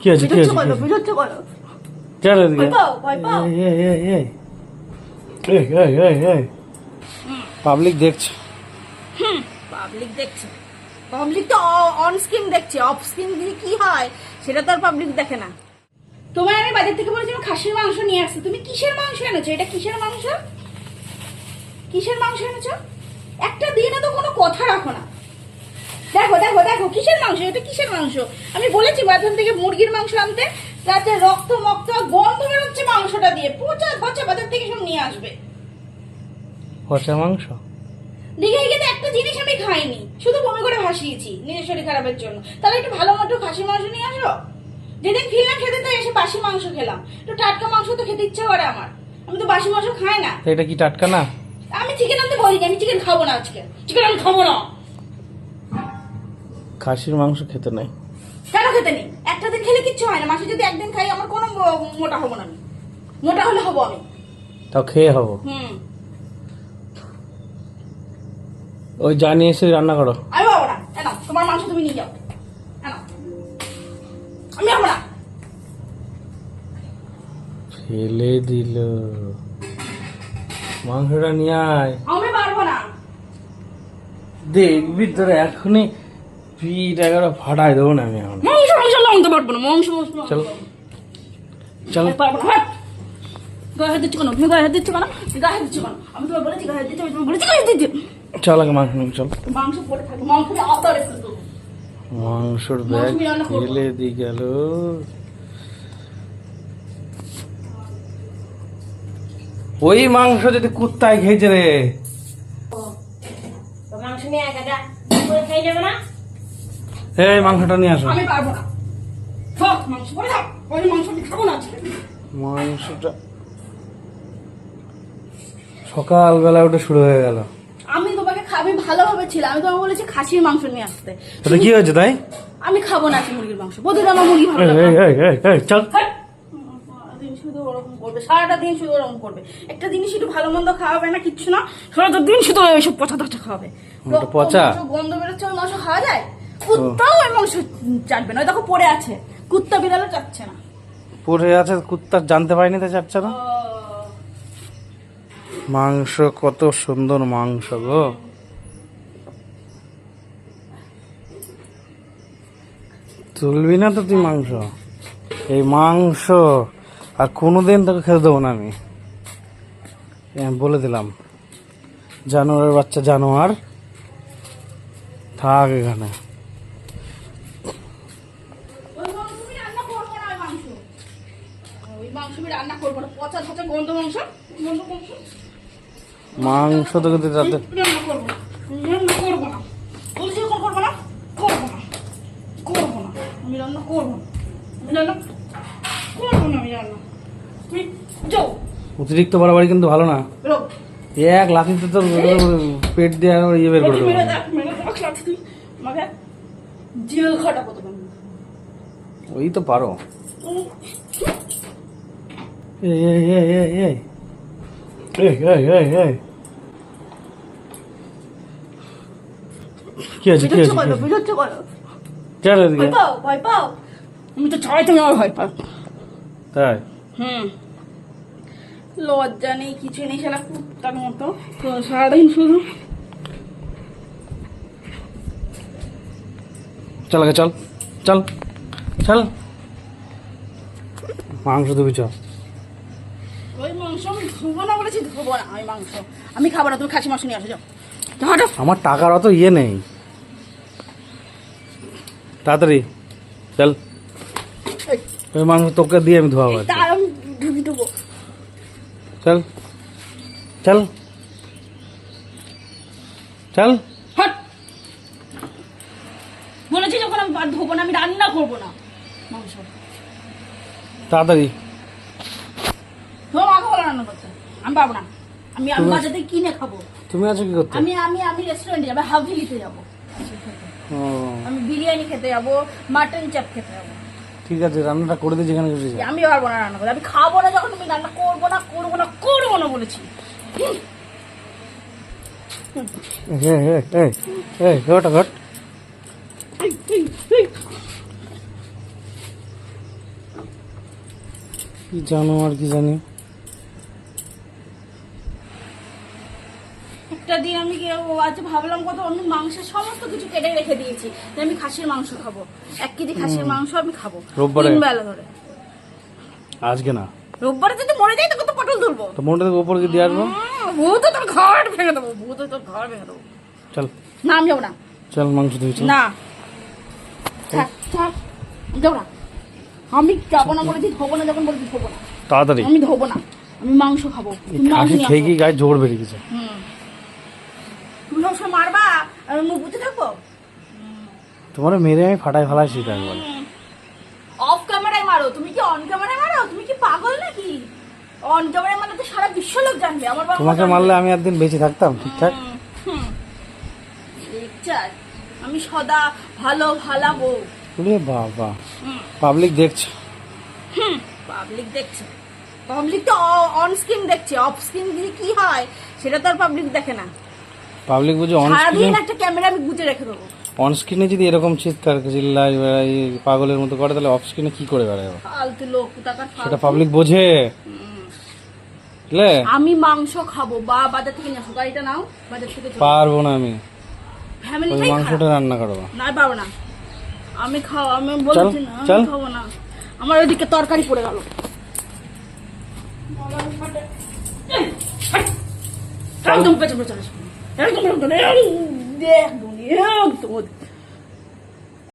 কি আছে কি আছে চল পাবলিক দেখছে। পাবলিক দেখছে। পাবলিক তো অন স্ক্রিন দেখছে অফ স্ক্রিন দিয়ে কি হয় সেটা তো আর পাবলিক দেখে না। তোমার আমি বাজার থেকে বলেছিলাম খাসির মাংস নিয়ে আসছে। তুমি কিসের মাংস এনেছো? এটা কিসের মাংস? কিসের মাংস এনেছো? একটা দিনে তো কোনো কথা রাখো না। দেখো দেখো দেখো কিসের মাংস? এটা কিসের মাংস? আমি বলেছি বাজার থেকে মুরগির মাংস আনতে তাতে রক্ত মক্ত গন্ধ বেরোচ্ছে মাংসটা দিয়ে। পচা পচা বাজার থেকে সব নিয়ে আসবে। পচা মাংস? দীঘায় গিয়ে একটা জিনিস আমি খাইনি। শুধু বমি করে ভাসিয়েছি নিজের শরীর খারাপের জন্য। তাহলে একটু ভালো মতো খাসি মাংস নিয়ে আসো? যেদিন ফিরলাম খেতে তো এসে বাসি মাংস খেলাম। একটু টাটকা মাংস তো খেতে ইচ্ছে করে আমার। আমি তো বাসি মাংস খাই না। এটা কি টাটকা না? আমি চিকেন আনতে বলিনি আমি চিকেন খাব না আজকে। চিকেন আমি খাব না। খাসির মাংস খেতে নাই। কেন খেতে নেই? একটা দিন খেলে কিচ্ছু হয় না। মাসে যদি একদিন খাই আমার কোনো মোটা হব না আমি। মোটা হলে হব আমি। তাও খেয়ে হব? হুম। ওই জানিয়ে এসে রান্না করো। আমি পাবো না। তোমার মাংস তুমি নিয়ে যাও। আমি যাব না। ফেলে দিল। মাংসটা নিয়ে আয়। আমি পারব না। দেখবি তোর এখনই পিঠ ফাটাই দেবো না আমি এখন। মাংস মাংস লাগাতে পারব না মাংস মাংস চল। চল। পারব না হাট। গায়ে দিচ্ছ কেন? তুমি গায়ে হাত দিচ্ছ কেন? গায়ে দিচ্ছ কেন? আমি তোমার বলেছি গায়ে হাত দিচ্ছ বলেছি গায়ে হাত চল আগে মাংস নিয়ে চল। মাংস পড়ে থাকে মাংস আবার এসে তো। মাংসর ব্যাগ। ফেলে গেল। ওই মাংস যদি কুত্তায় খেয়েছে রে। মাংস নিয়ে একাটা করে খাই যাবে না? এই মাংসটা নিয়ে আসো। আমি পারব না। থাক মাংস পড়ে থাক ওই মাংস আমি খাব না মাংসটা সকালবেলা ওটা শুরু হয়ে গেল। আমি তোমাকে খাবি ভালোভাবে ছিল। আমি তোমাকে বলেছি খাসির মাংস নিয়ে আসতে। তাহলে কি হয়েছে তাই? আমি খাব না মুরগির মাংস। প্রতিদিন আমার মুরগি ভালো এই, লাগে এই, এই, এই, এই, চল। হাট। শুধু ওরকম করবে। সারাটা দিন শুধু ওরকম করবে। একটা জিনিস একটু ভালো মন্দ খাওয়াবে না কিচ্ছু না। সারাটা দিন শুধু ওইসব পচা তচা খাওয়াবে। পচা? গন্ধ বেরোচ্ছে মাংস খাওয়া যায়? কুত্তাও ওই মাংস চাটবে না। দেখো পড়ে আছে। কুত্তা বিড়ালও চাটছে না। পড়ে আছে, কুত্তা জানতে পারিনি তো চাচ্ছে না? মাংস কত সুন্দর মাংস গো। তুলবি না তো তুই মাংস? এই মাংস, আর কোনোদিন তোকে খেতে দেবো না আমি। বলে দিলাম। জানোয়ারের বাচ্চা জানোয়ার। থাক এখানে ওই মাংস আমি রান্না করব না ওই মাংস ওই মাংস আমি রান্না করব না পচা পচা গন্ধ মাংস গন্ধ মাংস। মাংস তোকে দিতে রাতে রান্না করব রান্না করব না। বলছি এখন করব না করব না। করব না। আমি রান্না করব না। রান্না করব না আমি রান্না। তুমি যাও। অতিরিক্ত বাড়াবাড়ি কিন্তু ভালো না। এক লাঠিতে তো পেট দিয়ে ইয়ে বের করে দেবো জেল খাটাবো ওই তো পারো। এই এই এই এই এই এই এই এই এই কি আছে কি আছে চল এদিকে ভয় পাও আমি তো চাই তুমি আমার ভয় পাও তাই হুম লজ্জা নেই কিছু নেই সারা কুত্তার মতো তো সারাদিন শুধু চল আগে চল চল চল। মাংস দিবি চল ওই মাংস আমি ধোবো না বলেছি ধোবো না ওই মাংস। আমি খাব না তুমি খাসি মাংস নিয়ে আসো যাও। যাও, আমার টাকার অত ইয়ে নেই। তাড়াতাড়ি চল। ওই মাংস তোকে দিয়ে আমি ধোয়াবো আমি ঢুকি দেবো চল। চল। চল। হাট। বলেছি যখন আমি ধোবো না আমি রান্না করব না। মাংস। তাড়াতাড়ি। রান্না করতে? আমি পাবো না। আমি কিনে খাব। তুমি আছো কি করতে? আমি আমি আমি রেস্টুরেন্টে যাব হাভেলিতে যাব। আমি বিরিয়ানি খেতে যাব মাটন চাপ খেতে যাব। ঠিক আছে রান্নাটা করে দিই যেখানে খুশি। আমি পারব না রান্না করতে। আমি খাব না যখন তুমি রান্না করব না করব না করব না বলেছি। ঘট ঘট। কি জানো আর কি জানি? একটা দিন আমি আজ ভাবলাম কত আমি মাংসের সমস্ত কিছু কেটে রেখে দিয়েছি। যে আমি খাসির মাংস খাব। এক কেজি খাসির মাংস আমি খাব। রোববারে? তিন বেলা ধরে। আজকে না? রোববারে যদি মরে যাই তো পটল তুলবো তো মনটা থেকে ওপর দিয়ে আসব? ভূত তো তোর ঘর ভেঙে দেবো ভূত তো তোর ঘর ভেঙে দেবো। চল। না আমি যাব না। চল মাংস দিয়ে চল। না। থাক থাক যাব না। আমি যাব না বলেছি ধোবো না যখন বলেছি ধোবো না। তাড়াতাড়ি। আমি ধোবো না। আমি মাংস খাব। নিয়ে খেয়ে। কি গায়ে জোর বেরিয়ে গেছে। হুম। তুমি সবসময় মারবা আমি মুখ বুঝে থাকব? তোমার মেরে আমি ফাটাই একবার অফ ক্যামেরায় মারো। তুমি কি অন ক্যামেরায় মারো? তুমি কি পাগল নাকি? অন ক্যামেরায় মারলে তো সারা বিশ্ব লোক জানবে। আমার বাবা তোমাকে মারলে আমি একদিন বেঁচে থাকতাম ঠিকঠাক? হুম, হুম। আমি সদা ভালো ভালাবো ওরে বাবা। পাবলিক দেখছ? পাবলিক দেখছে। পাবলিক তো অন স্ক্রিন দেখছে। অফ স্ক্রিন দিয়ে কি হয়? সেটা তো আর পাবলিক দেখে না। পাবলিক বুঝে অন সারাদিন স্ক্রিনে একটা ক্যামেরা আমি গুজে রেখে দেবো। অন স্ক্রিনে যদি এরকম চিৎকার চিল্লাই বেড়াই পাগলের মতো করে তাহলে অফ স্ক্রিনে কি করে বেড়ায় ফালতু লোক সেটা পাবলিক বোঝে। বুঝলে আমি মাংস খাব বা বাজার থেকে নিয়ে আসো গাড়িটা নাও বাজার থেকে পারব না আমি। ফ্যামিলিটাই মাংসটা রান্না করব না পারব না। আমি খাও আমি বলছি না আমি খাব না। আমার ওইদিকে তরকারি পড়ে গেল। একদম পেছনে চলে আসব। একদম একদম একদম একদম